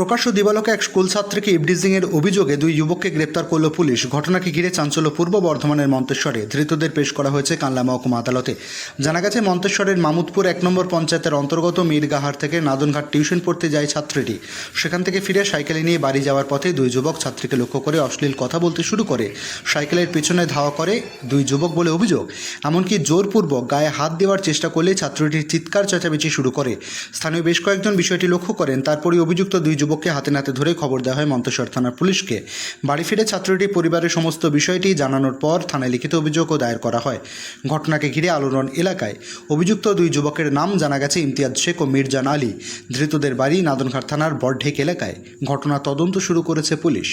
প্রকাশ্য দিবালোকে এক স্কুল ছাত্রীকে ইভডিজিং এর অভিযোগে দুই যুবককে গ্রেপ্তার করল পুলিশ। ঘটনাকে ঘিরে চাঞ্চল্য পূর্ব বর্ধমানের মন্তেশ্বরে ধৃতদের পেশ করা হয়েছে কানলা মহকুমা আদালতে। জানা গেছে, মন্তেশ্বরের মামুদপুর এক নম্বর পঞ্চায়েতের অন্তর্গত মীরগাহার থেকে নাদনঘাট টিউশন পড়তে যায় ছাত্রীটি। সেখান থেকে ফিরে সাইকেলে নিয়ে বাড়ি যাওয়ার পথে দুই যুবক ছাত্রীকে লক্ষ্য করে অশ্লীল কথা বলতে শুরু করে। সাইকেলের পিছনে ধাওয়া করে দুই যুবক বলে অভিযোগ। এমনকি জোরপূর্বক গায়ে হাত দেওয়ার চেষ্টা করলে ছাত্রীটির চিৎকার চেঁচামেচি শুরু করে। স্থানীয় বেশ কয়েকজন বিষয়টি লক্ষ্য করেন, তারপরই অভিযুক্ত দুই যুবককে হাতে নাতে ধরে খবর দেওয়া হয় মন্তেশ্বর থানার পুলিশকে। বাড়ি ফিরে ছাত্রটি পরিবারের সমস্ত বিষয়টি জানানোর পর থানায় লিখিত অভিযোগও দায়ের করা হয়। ঘটনাকে ঘিরে আলোড়ন এলাকায়। অভিযুক্ত দুই যুবকের নাম জানা গেছে ইমতিয়াজ শেখ ও মির্জান আলী। ধৃতদের বাড়ি নাদনঘাট থানার বড়ঢেক এলাকায়। ঘটনা তদন্ত শুরু করেছে পুলিশ।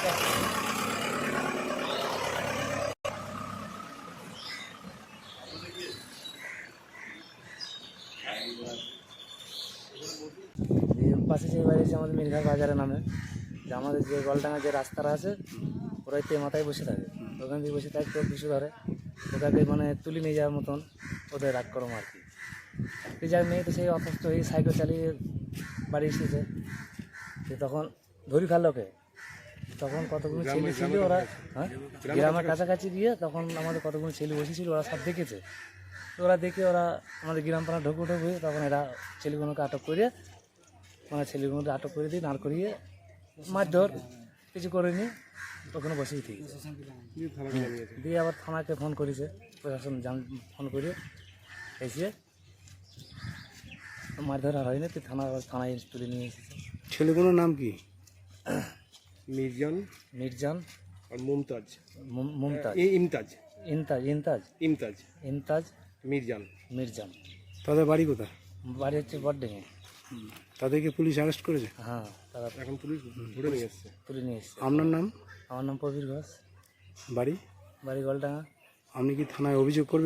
দিয়ে পাশে যে বাড়ি আছে আমাদের মিরঘাট বাজারের নামে যে আমাদের যে গলডাঙ্গা যে রাস্তাটা আছে ওরাইতে মাথায় বসে থাকে। ওখান থেকে বসে থাকতে কিছু ধরে। ওটাকে মানে তুলে নিয়ে যাওয়ার মতন ওদের রাগ করম আর কি। তো যাই মেয়ে তো সেই অসুস্থ হয়ে সাইকেল চালিয়ে বাড়ি এসেছে। তো তখন ধরি ওকে। তখন কতগুলো ছেলে ছিল ওরা হ্যাঁ? গ্রামের কাছাকাছি গিয়ে তখন আমাদের কতগুলো ছেলে বসেছিল ওরা সব দেখেছে। তো ওরা দেখে ওরা আমাদের গ্রাম পাড়া ঢোকো তখন এরা ছেলেগুলোকে আটক করে মানে ছেলেগুলোকে আটক করে দিয়ে দাঁড় করিয়ে মারধর কিছু করেনি ওখানে বসেই থেকে। দিয়ে আবার থানাকে ফোন করেছে প্রশাসন জান ফোন করে এসে মারধর আর হয়নি তুই থানা থানায় তুলে নিয়ে এসেছে। ছেলেগুলোর নাম কি? মির্জান। মির্জান। আর মুমতাজ। মুম- মুমতাজ। ইমতাজ। ইনতাজ ইনতাজ ইমতাজ। ইনতাজ মির্জান। মির্জান। তাদের বাড়ি কোথায়? বাড়ি হচ্ছে বড্ডেঙে তাদেরকে পুলিশ অ্যারেস্ট করেছে? হ্যাঁ তারা এখন পুলিশ ঘুরে নিয়ে এসছে। তুলে নিয়ে এসছে। আপনার নাম? আমার নাম প্রবীর ঘোষ। বাড়ি? বাড়ি গলডাঙ্গা। আপনি কি থানায় অভিযোগ করবেন?